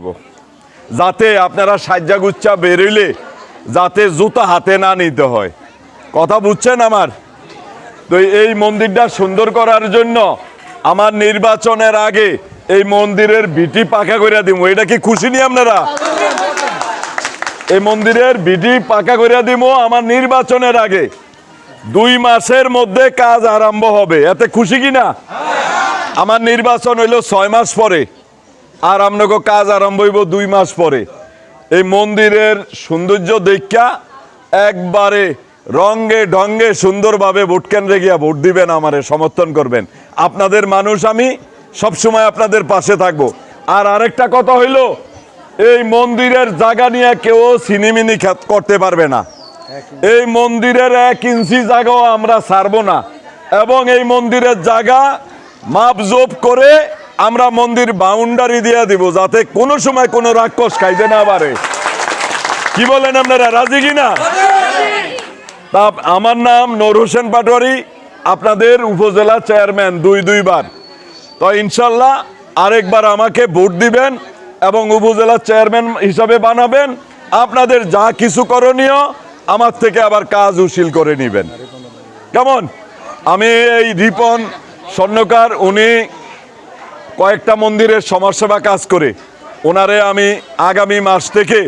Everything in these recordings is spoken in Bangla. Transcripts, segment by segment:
দিব। যাতে আপনারা সাজ্জা গুচ্ছা বেরোলে যাতে জুতা হাতে না নিতে হয়। কথা বুঝছেন আমার? তো এই মন্দিরটা সুন্দর করার জন্য আমার নির্বাচনের আগে এই মন্দিরের বিটি পাকা করে দিব। এটা কি খুশি নি আপনারা? এই মন্দিরের বিটি পাকা করে দিব আমার নির্বাচনের আগে। দুই মাসের মধ্যে কাজ আরম্ভ হবে। এতে খুশি কিনা? আমার নির্বাচন হইল ছয় মাস পরে। আর আপনাকে কাজ আরম্ভ হইব দুই মাস পরে। এই মন্দিরের সৌন্দর্য দেখা একবারে রঙ্গে ঢঙ্গে সুন্দরভাবে ভোট কেন্দ্রে গিয়া ভোট দিবেন আমারে, সমর্থন করবেন। আপনাদের মানুষ আমি সবসময় আপনাদের পাশে থাকব। আর আরেকটা কথা হইল, এই মন্দিরের জায়গা নিয়ে কেউ সিনেমিনি করতে পারবে না। এই মন্দিরের এক ইঞ্চি জায়গাও আমরা ছাড়বো না। এবং এই মন্দিরের জায়গা মাপজোপ করে আমরা মন্দির বাউন্ডারি দিয়ে দিব যাতে কোনো সময় কোনো রাক্ষস খাইতে না পারে। কি বলেন আপনারা, রাজি কিনা তা আমার নাম নর হোসেন পাটোয়ারি, আপনাদের উপজেলা চেয়ারম্যান দুই দুইবার। তো ইনশাল্লাহ আরেকবার আমাকে ভোট দিবেন এবং উপজেলা চেয়ারম্যান হিসাবে বানাবেন। আপনাদের যা কিছু করণীয় আমার থেকে আবার কাজ উশিল করে নেবেন। কেমন? আমি এই রিপন স্বর্ণকার, উনি কয়েকটা মন্দিরের সমাজসেবা কাজ করে, ওনারে আমি আগামী মাস থেকে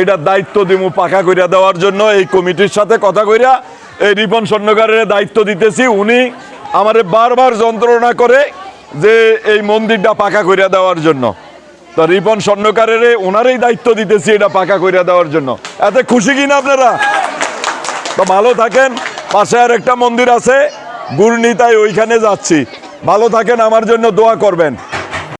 এটা দায়িত্ব দিব পাকা কইরা দেওয়ার জন্য। এই কমিটির সাথে কথা কইরা এই রিপন স্বর্ণকারের দায়িত্ব দিতেছি। উনি আমারে বারবার যন্ত্রণা করে যে এই মন্দিরটা পাকা কইরা দেওয়ার জন্য। তো রিপন স্বর্ণকারের ওনারই দায়িত্ব দিতেছি এটা পাকা কইরা দেওয়ার জন্য। এতে খুশি কিনা আপনারা? তো ভালো থাকেন। পাশে আর একটা মন্দির আছে গুরনিতায় ওইখানে যাচ্ছি। ভালো থাকেন, আমার জন্য দোয়া করবেন।